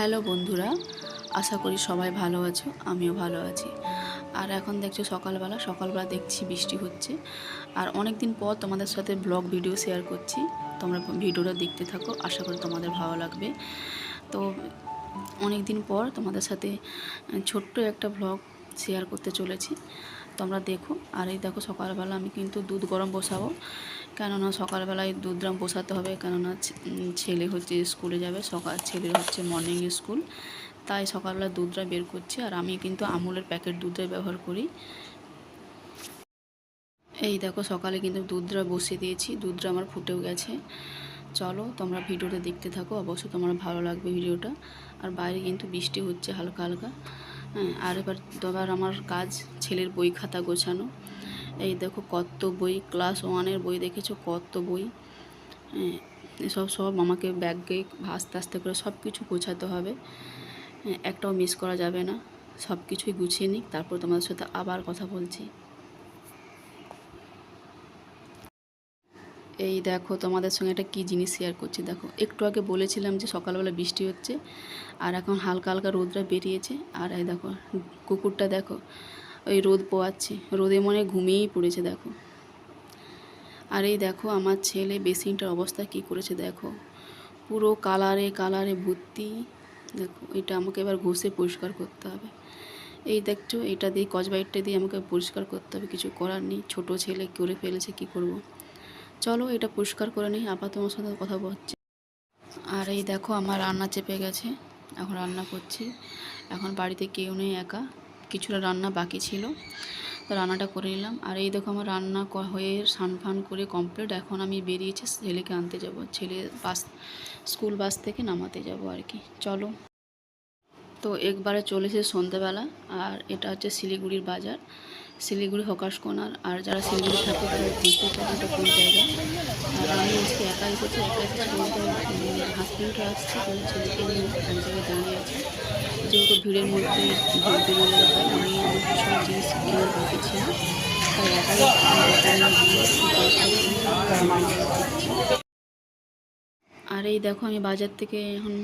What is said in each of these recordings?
Hello বন্ধুরা, আশা করি সবাই ভালো আছো, আমিও ভালো আছি। আর এখন দেখছ সকালবেলা সকালবেলা দেখছি বৃষ্টি হচ্ছে। আর অনেক দিন পর তোমাদের সাথে ব্লগ ভিডিও শেয়ার করছি। তোমরা ভিডিওটা দেখতে থাকো, আশা করি তোমাদের ভালো লাগবে। তো অনেক দিন পর তোমাদের সাথে ছোট্ট একটা ব্লগ শেয়ার করতে চলেছি। তোমরা দেখো। আর এই দেখো সকালবেলা আমি কিন্তু দুধ গরম বসাবো। কেননা সকালবেলায় দুধরাম বসাতে হবে, কেননা ছেলে হচ্ছে স্কুলে যাবে, সকাল ছেলের হচ্ছে মর্নিং স্কুল তাই সকালবেলা দুধটা বের করছি, আর আমি কিন্তু আমুলের প্যাকেট দুধটাই ব্যবহার করি। এই দেখো সকালে কিন্তু দুধটা বসিয়ে দিয়েছি দুধটা আমার ফুটেও গেছে। চলো তোমরা ভিডিওটা দেখতে থাকো, অবশ্যই তোমার ভালো লাগবে ভিডিওটা। আর বাইরে কিন্তু বৃষ্টি হচ্ছে হালকা হালকা। আর এবার এবার আমার কাজ ছেলের বই খাতা গোছানো। এই দেখো কত বই ক্লাস ওয়ানের বই দেখেছ কত বই। হ্যাঁ, এসব সব আমাকে ব্যাগে আস্তে আস্তে করে সব কিছু গোছাতে হবে। হ্যাঁ, একটাও মিস করা যাবে না। সব কিছুই গুছিয়ে নিই তারপর তোমাদের সাথে আবার কথা বলছি। এই দেখো তোমাদের সঙ্গে একটা কী জিনিস শেয়ার করছি, দেখো। একটু আগে বলেছিলাম যে সকালবেলা বৃষ্টি হচ্ছে, আর এখন হালকা হালকা রোদটা বেরিয়েছে, আর এই দেখো, কুকুরটা দেখো, ওই রোদ পোয়াচ্ছে, রোদে মনে ঘুমিয়েই পড়েছে, দেখো। আর এই দেখো, আমার ছেলে বেসিনটার অবস্থা কী করেছে, দেখো। পুরো কালারে কালারে ভর্তি, দেখো, এটা আমাকে এবার ঘষে পরিষ্কার করতে হবে। এই দেখছ, এটা দিয়ে কচবাইটটা দিয়ে আমাকে পরিষ্কার করতে হবে, কিছু করার নেই, ছোটো ছেলে করে ফেলেছে, কী করব। চলো এটা পরিষ্কার করে নিই আবার তোমার সাথে কথা বলছি। আর এই দেখো আমার রান্না চেপে গেছে, এখন রান্না করছি। এখন বাড়িতে কেউ নেই একা, কিছুটা রান্না বাকি ছিল, তো রান্নাটা করে নিলাম। আর এই দেখো আমার রান্না হয়ে স্নান ফান করে কমপ্লিট এখন আমি বেরিয়েছি ছেলেকে আনতে যাব। ছেলে বাস, স্কুল বাস থেকে নামাতে যাব আর কি। চলো। তো একবারে চলেছে সন্ধ্যেবেলা, আর এটা হচ্ছে শিলিগুড়ির বাজার। শিলিগুড়ি হকার্স কোনার আর যারা শিলিগুড়ি থাকে, তারা বুঝতে পারবে এটা কোন জায়গা। আর আমি আজকে একা এসেছি একা এসেছি আসছে তো ছেলেকে নিয়ে এক জায়গায় দাঁড়িয়ে আছে। যেহেতু ভিড়ের মধ্যে ভিড় বেরোলে আমি কিছু জিনিস কেনার বাকি ছিল তাই একাই আর এই দেখো, আমি বাজার থেকে এখন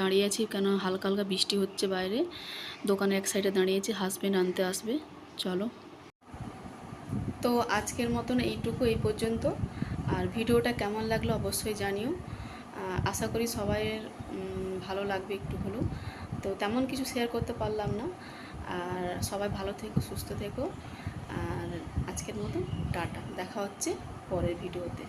দাঁড়িয়ে আছি, কেন হালকা হালকা বৃষ্টি হচ্ছে বাইরে। দোকানে এক সাইডে দাঁড়িয়েছি হাজবেন্ড আনতে আসবে। চলো। তো আজকের মতন এইটুকু, এই পর্যন্ত। আর ভিডিওটা কেমন লাগল অবশ্যই জানিও। আশা করি সবাইয়ের ভালো লাগবে একটু হলেও। তো তেমন কিছু শেয়ার করতে পারলাম না। আর সবাই ভালো থেকো, সুস্থ থেকো। আর আজকের মতো টাটা। দেখা হচ্ছে পরের ভিডিওতে।